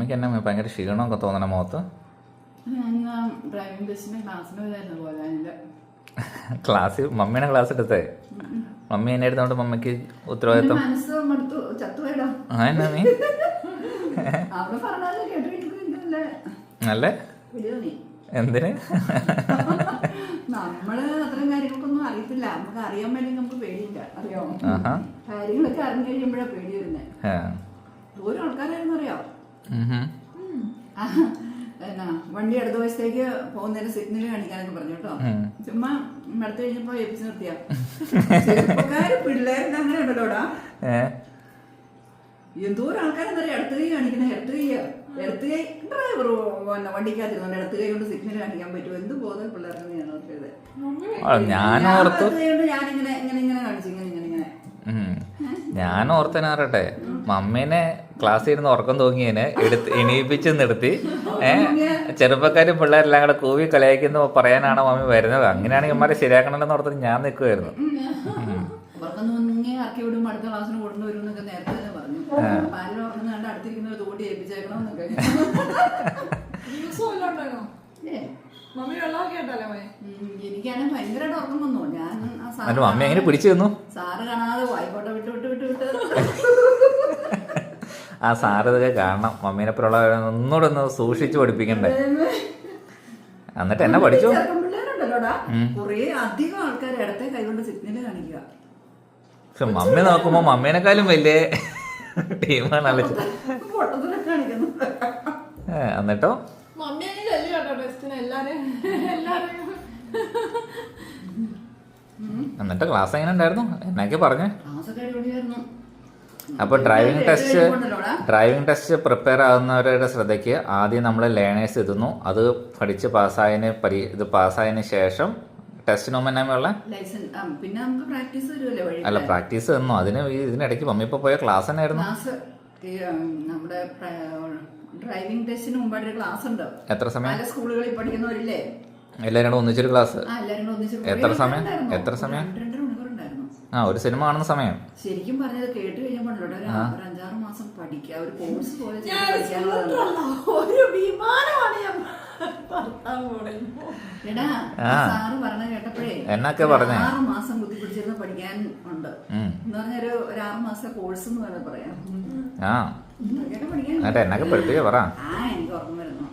മമ്മിക്ക് എന്നെ ഭയങ്കര ക്ഷീണമൊക്കെ തോന്നണ മുഖത്ത്? ക്ലാസ് മമ്മിയുടെ ക്ലാസ് എടുത്തേ? മമ്മി എന്നെ എടുത്തോണ്ട് മമ്മിക്ക് ഉത്തരവാദിത്വം എന്നാ നീ? അല്ലേ? എന്തിന്? നമ്മൾ അത്തരം കാര്യങ്ങൾക്കൊന്നും അറിയത്തില്ല. നമുക്ക് അറിയാൻ വേണ്ടി നമുക്ക് പേടിയില്ല. അറിയാമോ കാര്യങ്ങളൊക്കെ അറിഞ്ഞു കഴിയുമ്പോഴാണ് പേടി വരുന്നത്. ദൂരം ആൾക്കാരായിരുന്നു അറിയാം ഉഹും. എന്നാ വണ്ടി അടുത്ത വശത്തേക്ക് പോകുന്നതിന് സിഗ്നൽ കാണിക്കാനൊക്കെ പറഞ്ഞു കേട്ടോ. ചുമ്മാ അടുത്ത് കഴിഞ്ഞപ്പോ ഏൽപ്പിച്ച് നിർത്തിയാ. ചെറുപ്പക്കാര് പിള്ളേരുടെ അങ്ങനെ ഉണ്ടല്ലോടാ എന്തോരം ആൾക്കാരെന്താ പറയാ ഇടത്ത് കൈ കാണിക്കുന്ന ഇടത്ത് കൈ ഇടത്ത് കൈ. ഡ്രൈവർ പിന്നെ വണ്ടിക്കകത്തിരുന്നുണ്ട് ഇടത്ത് കൈ കൊണ്ട് സിഗ്നൽ കാണിക്കാൻ പറ്റുമോ? എന്ത് ബോധം പിള്ളേർക്ക് ഞാൻ ആ, ഞാൻ ഓർത്തു ഞാനിങ്ങനെ ഇങ്ങനെ ഇങ്ങനെ കാണിച്ചു ഇങ്ങനെ ഇങ്ങനെ ഇങ്ങനെ. ഞാൻ ഓർത്തനാറട്ടെ മമ്മീനെ ക്ലാസ്സിൽ ഇരുന്ന് ഉറക്കം തൂങ്ങിയതിനെ എടുത്ത് എണീപ്പിച്ച് നിർത്തി. ചെറുപ്പക്കാരും പിള്ളേരെല്ലാം കൂടെ കൂവി കളിയാക്കുന്ന പറയാനാണ് മമ്മി വരുന്നത്? അങ്ങനെയാണെങ്കിൽ ഇമാരെ ശരിയാക്കണമെന്ന് ഓർത്തിട്ട് ഞാൻ നിൽക്കുമായിരുന്നു അവർക്കൊന്നും ഒന്നേ ആക്കി വിടും അടുത്ത ക്ലാസ്സിന് എന്നൊക്കെ നേരത്തെ തന്നെ പറഞ്ഞു. പാലിൽ കണ്ട്? ഉം, എനിക്കാണെങ്കിൽ ഭയങ്കരമായിട്ട് ഉറക്കം വന്നു. ഞാൻ മമ്മി എങ്ങനെ പിടിച്ചു തന്നു സാറ് കാണാതെ വായിക്കോട്ടെ വിട്ട് വിട്ട് വിട്ട് വിട്ട്. ആ സാറ് കാരണം കാണണം മമ്മീനെ പോലുള്ള ഒന്നുകൂടെ ഒന്ന് സൂക്ഷിച്ചു പഠിപ്പിക്കണ്ടേ? എന്നിട്ട് എന്നെ പഠിച്ചു? പക്ഷെ മമ്മി നോക്കുമ്പോ മമ്മീനെക്കാളും വലിയ ടീമാണ് എന്നിട്ടോ? എന്നിട്ട് ക്ലാസ് എങ്ങനെ ഉണ്ടായിരുന്നു? എന്നൊക്കെ പറഞ്ഞേ. അപ്പൊ driving test driving test prepare ആകുന്നവരുടെ ശ്രദ്ധയ്ക്ക് ആദ്യം നമ്മൾ ലേണേഴ്സ് എത്തുന്നു. അത് പഠിച്ച് പാസ്സായതിന് പരി ഇത് പാസ്സായതിന് ശേഷം ടെസ്റ്റിന് മുമ്പ് എന്നാ ഉള്ള? അല്ല പ്രാക്ടീസ് തന്നു. അതിന് ഇതിനിടയ്ക്ക് മമ്മി ഇപ്പൊ പോയ ക്ലാസ് തന്നെയായിരുന്നു. നമ്മുടെ ഡ്രൈവിംഗ് ടെസ്റ്റിന് മുമ്പായിട്ട് ക്ലാസ് ഉണ്ട്. എത്ര സമയം? പല സ്കൂളുകളിൽ പഠിക്കുന്നവരില്ലേ? എല്ലാവരും കൂടെ ഒന്നിച്ചൊരു ക്ലാസ് എല്ലാരും എത്ര സമയം? എത്ര സമയം? രണ്ട് രണ്ടര മണിക്കൂർ ഉണ്ടായിരുന്നു ആ ഒരു സിനിമ കാണുന്ന സമയം. ശരിക്കും പറഞ്ഞത് കേട്ട് കഴിഞ്ഞപ്പോഴല്ലോ ഒരു അഞ്ചാറ് മാസം പഠിക്കുക ഒരു കോഴ്സ് പോലെ ഒരു വിമാനമാണ് ഞാൻ എന്നൊക്കെ പറഞ്ഞേ? ആറ് മാസം ബുദ്ധിപ്പിടിച്ചിരുന്ന് പഠിക്കാൻ ഉണ്ട്. എന്ന് പറഞ്ഞൊരു ഒരു ആറ് മാസത്തെ കോഴ്സ് എന്ന് വേണം പറയാം. ആ. അതൊക്കെ പഠിക്കാൻ എന്നിട്ട് എന്നൊക്കെ പഠിപ്പിക്കുക പറ. ആ എനിക്ക് ഓർമ്മ വരുന്നു.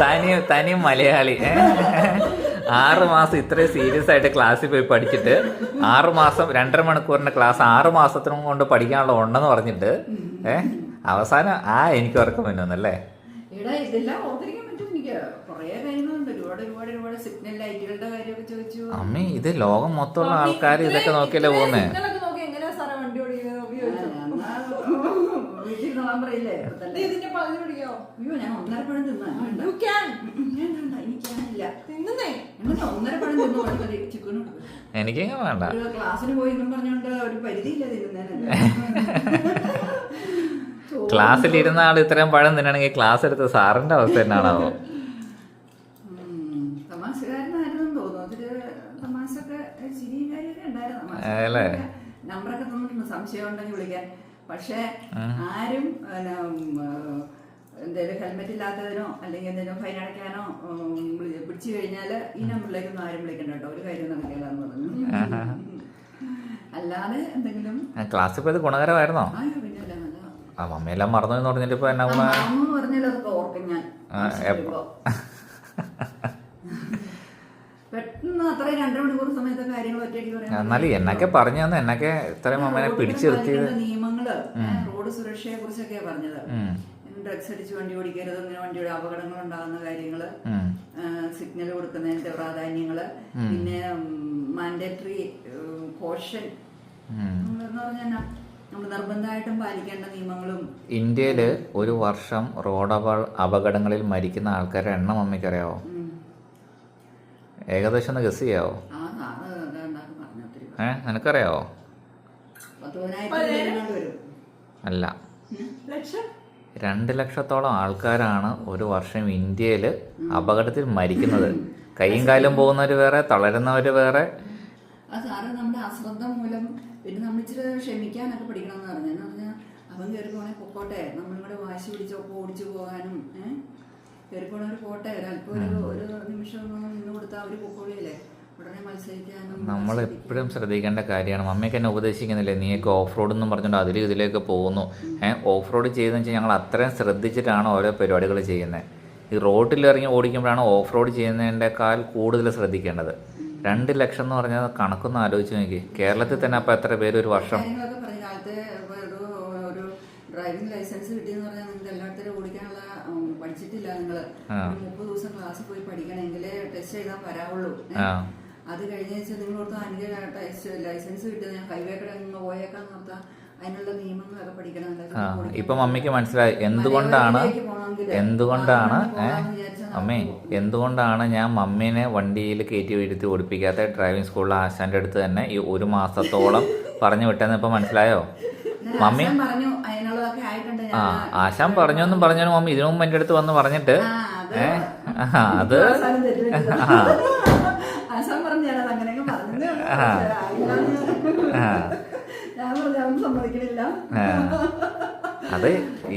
തനി തനി മലയാളി. ഏ? ആറ് മാസം ഇത്രയും സീരിയസ് ആയിട്ട് ക്ലാസ്സിൽ പോയി പഠിച്ചിട്ട് ആറ് മാസം രണ്ടര മണിക്കൂറിന്റെ ക്ലാസ് ആറ് മാസത്തിനും കൊണ്ട് പഠിക്കാനുള്ള ഉണ്ടെന്ന് പറഞ്ഞിട്ട് ഏ? അവസാനം ആ എനിക്ക് ഉറക്കം വരുന്നല്ലേ അമ്മ എനിക്ക് ഇത് ലോകം മൊത്തമുള്ള ആൾക്കാർ ഇതൊക്കെ നോക്കിയല്ലേ പോകുന്നേ. ഇതിന്റെ പകുതി പിടിക്കാവോ? അയ്യോ ഞാൻ ഒന്നര പഴം തിന്നാ വേണ്ട പരിധിയില്ല വേണ്ട ക്ലാസ്സിലിരുന്ന ആൾ ഇത്രയും പഴം തിന്നണമെങ്കിൽ ക്ലാസ് എടുത്ത സാറിന്റെ അവസ്ഥ തന്നെയാണാവോ. അല്ലേ? നമ്പറൊക്കെ തന്നിട്ടുണ്ട്. സംശയം ഉണ്ടെങ്കിൽ വിളിക്കാൻ പക്ഷെ ആരും എന്തേലും ഹെൽമെറ്റ് ഇല്ലാത്തതിനോ അല്ലെങ്കിൽ എന്തെങ്കിലും ഫൈൻ അടയ്ക്കാനോ പിടിച്ചു കഴിഞ്ഞാൽ ഈ നമ്പറിലേക്കൊന്നും ആരും വിളിക്കണ്ട കേട്ടോ. ഒരു കാര്യം നടക്കില്ലാന്ന് പറഞ്ഞു. അല്ലാതെ എന്തെങ്കിലും ക്ലാസ്സിൽ പോയത് ഗുണകരമായിരുന്നോ? ആ മമ്മിയെല്ലാം മറന്നു എന്ന് പറഞ്ഞിട്ട് ഇപ്പൊ എന്നാ ഗുണ അതൊക്കെ ഓർക്കും ഞാൻ. എന്നാലും എന്നൊക്കെ പറഞ്ഞു തന്നെ എന്നൊക്കെ ഇത്രയും മമ്മനെ റോഡിൽ പിടിച്ചു നിർത്തിയത്. നിയമങ്ങൾ റോഡ് സുരക്ഷയെ കുറിച്ചൊക്കെ പറഞ്ഞത്. ഡ്രഗ്സ് അടിച്ച് വണ്ടി ഓടിക്കരുത് ഇങ്ങനെ വണ്ടിയുടെ അപകടങ്ങൾ ഉണ്ടാകുന്ന കാര്യങ്ങൾ സിഗ്നൽ കൊടുക്കുന്നതിന്റെ പ്രാധാന്യങ്ങൾ പിന്നെ മാൻഡേറ്ററി കോഷൻ നിർബന്ധമായിട്ടും പാലിക്കേണ്ട നിയമങ്ങളും ഇന്ത്യയിൽ ഒരു വർഷം റോഡ് അപകടങ്ങളിൽ മരിക്കുന്ന ആൾക്കാരുടെ എണ്ണം അമ്മയ്ക്കറിയാവോ. ഏകദേശം ഒന്ന് ഗസ് ചെയ്യാവോ? ഏ നിനക്കറിയാവോ? വരും. അല്ല. ലക്ഷം? രണ്ട് ലക്ഷത്തോളം ആൾക്കാരാണ് ഒരു വർഷം ഇന്ത്യയിൽ അപകടത്തിൽ മരിക്കുന്നത്. കൈയും കാലും പോകുന്നവര് വേറെ തളരുന്നവർ വേറെ. ആ സാറ് നമ്മുടെ അശ്രദ്ധ മൂലം പിന്നെ നമ്മൾ ഇച്ചിരി ക്ഷമിക്കാനൊക്കെ പഠിക്കണം എന്ന് പറഞ്ഞു. എന്ന് പറഞ്ഞാൽ അവൻ കയറി പോണേ പൊക്കോട്ടെ. നമ്മളും വാശി പിടിച്ചൊക്കെ ഓടിച്ചു പോകാനും ഏഹ് കയറി പോണവർ പോട്ടെ. ഒരല്പം ഒരു ഒരു നിമിഷം ഒന്ന് നിന്ന് കൊടുത്താൽ അവർ പൊക്കോളിയല്ലേ നമ്മൾ എപ്പോഴും ശ്രദ്ധിക്കേണ്ട കാര്യമാണ്. മമ്മിയൊക്കെ എന്നെ ഉപദേശിക്കുന്നില്ലേ? നീയൊക്കെ ഓഫ് റോഡ് എന്നും പറഞ്ഞുകൊണ്ട് അതിലും ഇതിലേക്ക് പോകുന്നു. ഏഹ് ഓഫ് റോഡ് ചെയ്തെന്ന് വെച്ചാൽ ഞങ്ങൾ അത്രയും ശ്രദ്ധിച്ചിട്ടാണ് ഓരോ പരിപാടികൾ ചെയ്യുന്നത് ഈ റോഡിൽ ഇറങ്ങി ഓടിക്കുമ്പോഴാണ് ഓഫ് റോഡ് ചെയ്യുന്നതിന്റെക്കാൾ കൂടുതൽ ശ്രദ്ധിക്കേണ്ടത്. രണ്ട് ലക്ഷം എന്ന് പറഞ്ഞാൽ കണക്കൊന്ന് ആലോചിച്ച് നോക്കി. കേരളത്തിൽ തന്നെ അപ്പോൾ എത്ര പേര് ഒരു വർഷം? ഡ്രൈവിംഗ് ലൈസൻസ് കിട്ടിയെന്ന് പറഞ്ഞാൽ നിങ്ങൾക്ക് എല്ലായിടത്തും ഓടിക്കാനുള്ള പഠിച്ചിട്ടില്ല നിങ്ങൾ. മുപ്പത് ദിവസം ക്ലാസ്സിൽ പോയി പഠിക്കണമെങ്കിൽ ടെസ്റ്റ് എഴുതാൻ വരാവുള്ളൂ. അത് കഴിഞ്ഞ വെച്ചാൽ നിങ്ങൾ ഓർത്ത് എനിക്ക് ലൈസൻസ് കിട്ടിയത് ഞാൻ ഹൈവേ കൂടെ അങ്ങ് പോയേക്കാൻ നിർത്താം അതിനുള്ള നിയമങ്ങളൊക്കെ പഠിക്കണം ഇപ്പൊ മമ്മിക്ക് മനസ്സിലായി. എന്തുകൊണ്ടാണ് എന്തുകൊണ്ടാണ് അമ്മേ? എന്തുകൊണ്ടാണ് ഞാൻ മമ്മീനെ വണ്ടിയിൽ കയറ്റി വീഴ്ത്തി ഓടിപ്പിക്കാത്ത ഡ്രൈവിംഗ് സ്കൂളിലെ ആശാന്റെ അടുത്ത് തന്നെ ഈ ഒരു മാസത്തോളം പറഞ്ഞു വിട്ടെന്ന് ഇപ്പൊ മനസ്സിലായോ? മമ്മി ആ ആശാൻ പറഞ്ഞു എന്നും പറഞ്ഞു മമ്മി ഇതിനു മുമ്പ് എന്റെ അടുത്ത് വന്ന് പറഞ്ഞിട്ട് ഏഹ് അത് ആ, അത്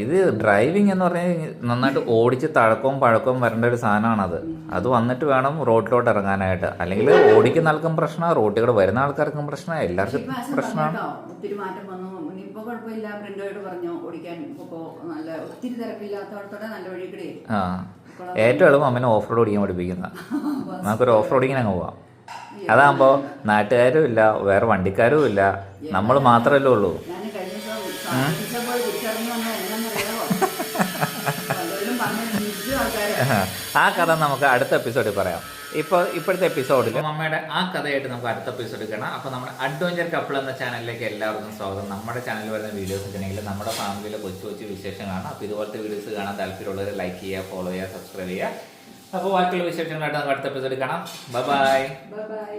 ഇത് ഡ്രൈവിംഗ് എന്ന് പറഞ്ഞാൽ നന്നായിട്ട് ഓടിച്ച് തഴക്കവും പഴക്കവും വരേണ്ട ഒരു സാധനമാണത്. അത് വന്നിട്ട് വേണം റോഡിലോട്ട് ഇറങ്ങാനായിട്ട്. അല്ലെങ്കിൽ ഓടിക്കുന്ന ആൾക്കും പ്രശ്നമാണ് റോഡിൽ വരുന്ന ആൾക്കാർക്കും പ്രശ്നമാണ് എല്ലാവർക്കും പ്രശ്നമാണ്. ഒത്തിരി മാറ്റം വന്നു. ഇനിയിപ്പോ കുഴപ്പമില്ല ഫ്രണ്ടോട് പറഞ്ഞു ഓടിക്കാൻ ഇപ്പോ നല്ല ഒത്തിരി തിരക്കില്ലാത്തടത്തോടെ നല്ല വഴി കൂടെ ആ ഏറ്റവും എളുപ്പം അമ്മനെ ഓഫ് റോഡ് ഓടിക്കാൻ പഠിപ്പിക്കുന്ന. നമുക്കൊരു ഓഫ് റോഡിങ്ങിന് അങ്ങ് പോവാം. അതാകുമ്പോൾ നാട്ടുകാരും ഇല്ല വേറെ വണ്ടിക്കാരും ഇല്ല. നമ്മൾ മാത്രമല്ലേ ഉള്ളൂ. ആ കഥ നമുക്ക് അടുത്ത എപ്പിസോഡിൽ പറയാം. ഇപ്പോൾ ഇപ്പോഴത്തെ എപ്പിസോഡിൽ മമ്മയുടെ ആ കഥയായിട്ട് നമുക്ക് അടുത്ത എപ്പിസോഡ് കാണാം. അപ്പോൾ നമ്മുടെ അഡ്വഞ്ചർ കപ്പിൾ എന്ന ചാനലിലേക്ക് എല്ലാവർക്കും സ്വാഗതം. നമ്മുടെ ചാനലിൽ വരുന്ന വീഡിയോസ് ഉണ്ടെങ്കിൽ നമ്മുടെ ഫാമിലിയിലെ കൊച്ചു കൊച്ചു വിശേഷം കാണാം അപ്പോൾ ഇതുപോലത്തെ വീഡിയോസ് കാണാൻ താല്പര്യമുള്ളവർ ലൈക്ക് ചെയ്യുക ഫോളോ ചെയ്യുക സബ്സ്ക്രൈബ് ചെയ്യുക. അപ്പോൾ ബാക്കിയുള്ള വിശേഷങ്ങളായിട്ട് നമുക്ക് അടുത്ത എപ്പിസോഡിൽ കാണാം. Bye bye bye